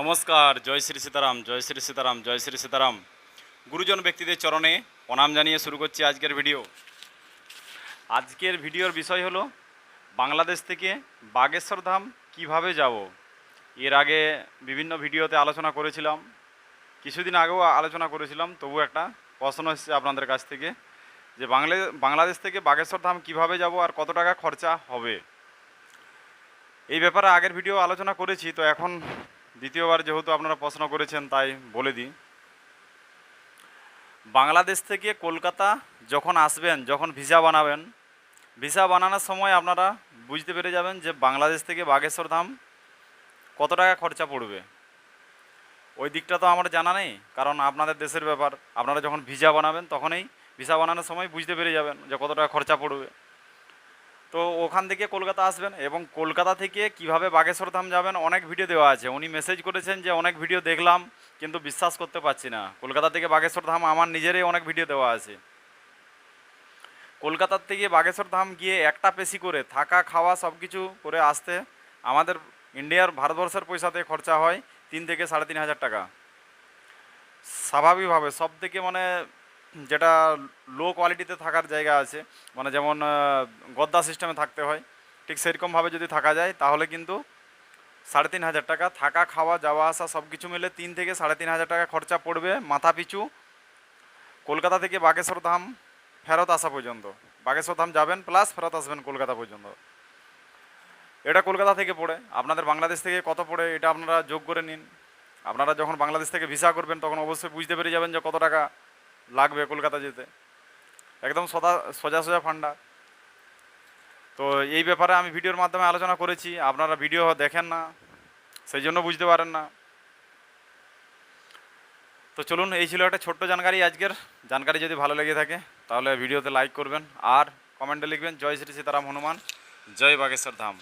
নমস্কার, জয় শ্রী সীতারাম, জয় শ্রী সীতারাম, জয় শ্রী সীতারাম। গুরুজন ব্যক্তিদের চরণে প্রণাম জানিয়ে শুরু করছি আজকের ভিডিও। আজকের ভিডিওর বিষয় হলো, বাংলাদেশ থেকে বাগেশ্বর ধাম কীভাবে যাব? এর আগে বিভিন্ন ভিডিওতে আলোচনা করেছিলাম, কিছুদিন আগেও আলোচনা করেছিলাম, তবু একটা প্রশ্ন এসেছে আপনাদের কাছ থেকে, যে বাংলা, বাংলাদেশ থেকে বাগেশ্বর ধাম কীভাবে যাব আর কত টাকা খরচা হবে? এই ব্যাপারে আগের ভিডিও আলোচনা করেছি, তো এখন দ্বিতীয়বার যেহেতু আপনারা প্রশ্ন করেছেন, তাই বলে দিই। বাংলাদেশ থেকে কলকাতা যখন আসবেন, যখন ভিসা বানাবেন, ভিসা বানানোর সময় আপনারা বুঝতে পেরে যাবেন যে বাংলাদেশ থেকে বাগেশ্বর ধাম কত টাকা খরচা পড়বে। ওই দিকটা তো আমার জানা নেই, কারণ আপনাদের দেশের ব্যাপার। আপনারা যখন ভিসা বানাবেন, তখনই ভিসা বানানোর সময় বুঝতে পেরে যাবেন যে কত টাকা খরচা পড়বে। তো ওখান থেকে কলকাতা আসবেন এবং কলকাতা থেকে কীভাবে বাগেশ্বর ধাম যাবেন অনেক ভিডিও দেওয়া আছে। উনি মেসেজ করেছেন যে অনেক ভিডিও দেখলাম, কিন্তু বিশ্বাস করতে পারছি না। কলকাতা থেকে বাগেশ্বর ধাম আমার নিজেরই অনেক ভিডিও দেওয়া আছে। কলকাতার থেকে বাগেশ্বর ধাম গিয়ে একটা পেশি করে থাকা, খাওয়া সব কিছু করে আসতে আমাদের ইন্ডিয়ার ভারতবর্ষের পয়সাতে খরচা হয় তিন থেকে সাড়ে তিন হাজার টাকা। স্বাভাবিকভাবে সব থেকে মানে যেটা লো কোয়ালিটিতে থাকার জায়গা আছে। মানে যেমন গদ্দা সিস্টেমে থাকতে হয়। ঠিক সেরকমভাবে যদি থাকা যায়, তাহলে কিন্তু সাড়ে তিন হাজার টাকা থাকা, খাওয়া, যাওয়া, আসা সব কিছু মিলে তিন থেকে সাড়ে তিন হাজার টাকা খরচা পড়বে মাথা পিছু কলকাতা থেকে বাগেশ্বর ধাম ফেরত আসা পর্যন্ত। বাগেশ্বর ধাম যাবেন প্লাস ফেরত আসবেন কলকাতা পর্যন্ত। এটা কলকাতা থেকে পড়ে। আপনাদের বাংলাদেশ থেকে কত পড়ে, এটা আপনারা যোগ করে নিন। আপনারা যখন বাংলাদেশ থেকে ভিসা করবেন, তখন অবশ্যই বুঝতে পেরে যাবেন যে কত টাকা লাগবে কলকাতা যেতে। একদম সদা সোজা সোজা ফান্ডা। তো এই ব্যাপারে আমি ভিডিওর মাধ্যমে আলোচনা করেছি। আপনারা ভিডিও দেখেন না, সেই জন্য বুঝতে পারেন না। তো চলুন, এই ছিল একটা ছোট্ট জানকারি আজকের। জানকারি যদি ভালো লেগে থাকে, তাহলে ভিডিওতে লাইক করবেন। আর কমেন্টে লিখবেন, জয় শ্রী সীতারাম হনুমান, জয় বাগেশ্বর ধাম।